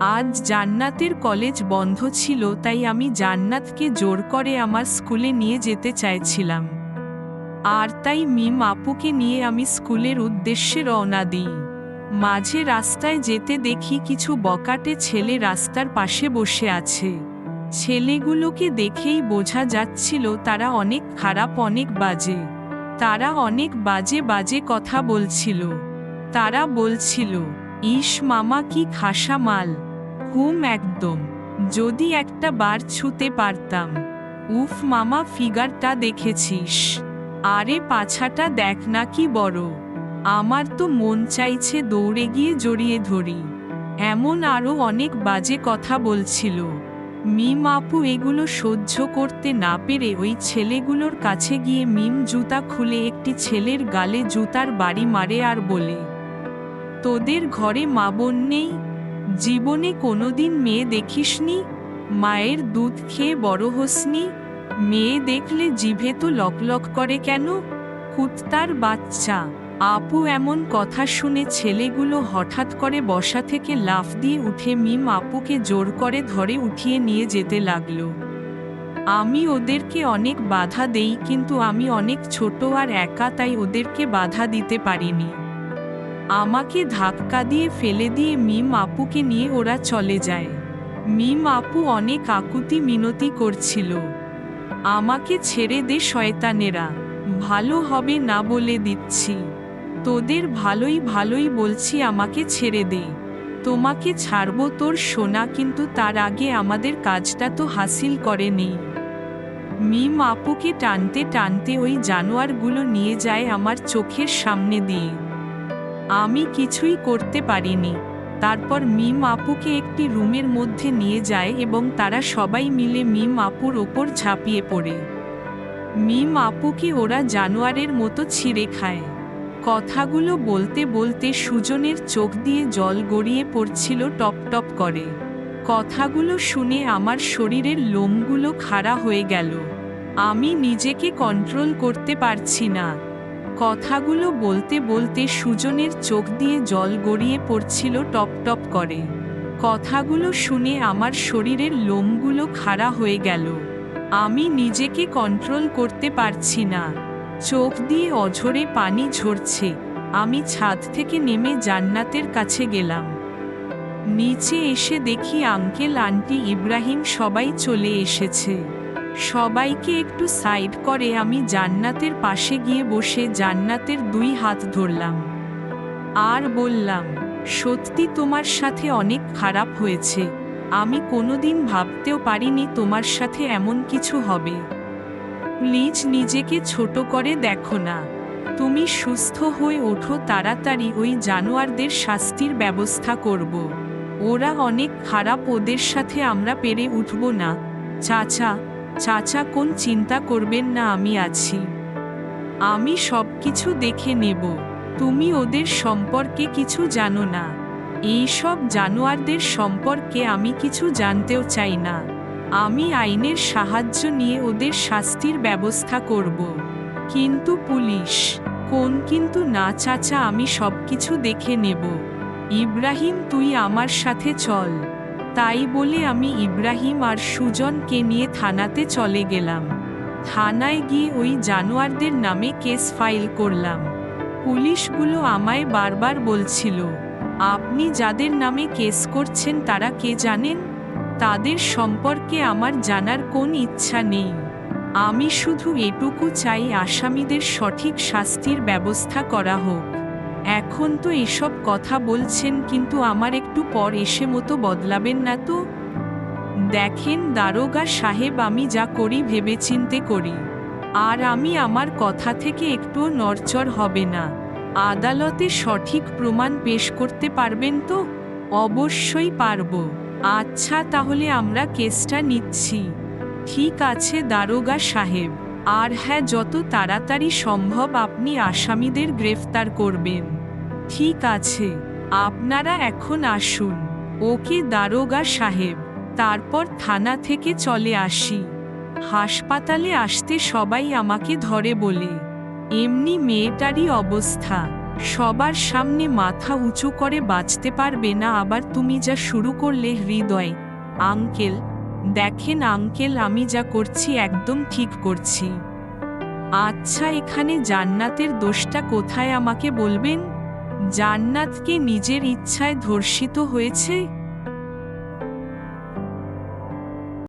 আজ জান্নাতের কলেজ বন্ধ ছিল, তাই আমি জান্নাতকে জোর করে আমার স্কুলে নিয়ে যেতে চাইছিলাম। আর তাই মিম আপুকে নিয়ে আমি স্কুলের উদ্দেশ্যে রওনা দিই। মাঝে রাস্তায় যেতে দেখি কিছু বকাটে ছেলে রাস্তার পাশে বসে আছে। ছেলেগুলোকে দেখেই বোঝা যাচ্ছিল, তারা অনেক খারাপ, অনেক বাজে। তারা অনেক বাজে বাজে কথা বলছিল। তারা বলছিল ইস মামা, কি খাসা মাল। হুম একদম। যদি একটা বার ছুতে পারতাম। উফ মামা, ফিগারটা দেখেছিস। আরে পাছাটা দেখ না কি বড়। আমার তো মন চাইছে দৌড়ে গিয়ে জড়িয়ে ধরি। এমন আরও অনেক বাজে কথা বলছিল। মিম আপু, এগুলো সহ্য করতে না পেরে ওই ছেলেগুলোর কাছে গিয়ে মিম জুতা খুলে একটি ছেলের গালে জুতার বাড়ি মারে আর বলে, তোদের ঘরে মা বোন নেই? জীবনে কোনোদিন মেয়ে দেখিসনি? মায়ের দুধ খেয়ে বড় হোসনি? মেয়ে দেখলে জিভে তো লকলক করে কেন? কুত্তার বাচ্চা। আপু এমন কথা শুনে ছেলেগুলো হঠাৎ করে বসা থেকে লাফ দিয়ে উঠে মিম আপুকে জোর করে ধরে উঠিয়ে নিয়ে যেতে লাগল। আমি ওদেরকে অনেক বাধা দেই, কিন্তু আমি অনেক ছোট আর একা, তাই ওদেরকে বাধা দিতে পারিনি। আমাকে ধাক্কা দিয়ে ফেলে দিয়ে মিম আপুকে নিয়ে ওরা চলে যায়। মিম আপু অনেক আকুতি মিনতি করছিল। আমাকে ছেড়ে দে শয়তানেরা, ভালো হবে না বলে দিচ্ছি। তোদের ভালোই ভালোই বলছি আমাকে ছেড়ে দে। তোমাকে ছাড়বো তোর সোনা কিন্তু তার আগে আমাদের কাজটা তো হাসিল করে নেই মিম আপুকে টানতে টানতে ওই জানোয়ারগুলো নিয়ে যায় আমার চোখের সামনে দিয়ে। আমি কিছুই করতে পারিনি। তারপর মিম আপুকে একটি রুমের মধ্যে নিয়ে যায় এবং তারা সবাই মিলে মিম আপুর ওপর ঝাঁপিয়ে পড়ে। মিম আপুকে ওরা জানোয়ারের মতো ছিঁড়ে খায়। কথাগুলো বলতে বলতে সুজনের চোখ দিয়ে জল গড়িয়ে পড়ছিল টপ টপ করে। কথাগুলো শুনে আমার শরীরের লোমগুলো খাড়া হয়ে গেল। আমি নিজেকে কন্ট্রোল করতে পারছি না। কথাগুলো বলতে বলতে সুজনের চোখ দিয়ে জল গড়িয়ে পড়ছিল টপ টপ করে। কথাগুলো শুনে আমার শরীরের লোমগুলো খাড়া হয়ে গেল। আমি নিজেকে কন্ট্রোল করতে পারছি না। চোখ দিয়ে অঝরে পানি ঝরছে। আমি ছাদ থেকে নেমে জান্নাতের কাছে গেলাম। নিচে এসে দেখি আঙ্কেল আন্টি ইব্রাহিম সবাই চলে এসেছে। সবাইকে একটু সাইড করে আমি জান্নাতের পাশে গিয়ে বসে জান্নাতের দুই হাত ধরলাম। আর বললাম, সত্যি তোমার সাথে অনেক খারাপ হয়েছে। আমি কোনোদিন ভাবতেও পারিনি তোমার সাথে এমন কিছু হবে। প্লিজ নিজেকে ছোট করে দেখো না। তুমি সুস্থ হয়ে ওঠো তাড়াতাড়ি ওই জানোয়ারদের শাস্তির ব্যবস্থা করব। ওরা অনেক খারাপ ওদের সাথে আমরা পেরে উঠব না। চাচা চাচা কোন চিন্তা করবেন না, আমি আছি। আমি সব কিছু দেখে নেব। তুমি ওদের সম্পর্কে কিছু জানো না। এই সব জানোয়ারদের সম্পর্কে আমি কিছু জানতেও চাই না। আমি আইনের সাহায্য নিয়ে ওদের শাস্তির ব্যবস্থা করব। কিন্তু পুলিশ, কোন কিন্তু না চাচা, আমি সব কিছু দেখে নেব। ইব্রাহিম, তুই আমার সাথে চল। তাই বলে আমি ইব্রাহিম আর সুজনকে নিয়ে থানাতে চলে গেলাম। থানায় গিয়ে ওই জানোয়ারদের নামে কেস ফাইল করলাম। পুলিশগুলো আমায় বারবার বলছিল, আপনি যাদের নামে কেস করছেন তারা কে জানেন? তাদের সম্পর্কে আমার জানার কোন ইচ্ছা নেই। আমি শুধু এটুকু চাই আসামিদের সঠিক শাস্তির ব্যবস্থা করা হোক। এখন তো এসব কথা বলছেন, কিন্তু আমার একটু পর এসে মতো বদলাবেন না তো? দেখেন দারোগা সাহেব, আমি যা করি ভেবেচিন্তে করি। আর আমি আমার কথা থেকে একটুও নড়চড় হবে না। আদালতে সঠিক প্রমাণ পেশ করতে পারবেন তো? অবশ্যই পারব। আচ্ছা তাহলে আমরা কেসটা নিচ্ছি। ঠিক আছে, দারোগা সাহেব। আর হ্যাঁ যত তাড়াতাড়ি সম্ভব আপনি আসামিদের গ্রেফতার করবেন। ঠিক আছে, আপনারা এখন আসুন। ওকে দারোগা সাহেব, তারপর থানা থেকে চলে আসি। হাসপাতালে আসতে সবাই আমাকে ধরে বলে, এমনি মেয়েটারই অবস্থা। সবার সামনে মাথা উঁচু করে বাঁচতে পারবে না, আবার তুমি যা শুরু করলে হৃদয়। আঙ্কেল দেখেন আঙ্কেল, আমি যা করছি একদম ঠিক করছি। আচ্ছা এখানে জান্নাতের দোষটা কোথায় আমাকে বলবেন? জান্নাতকে নিজের ইচ্ছায় ধর্ষিত হয়েছে?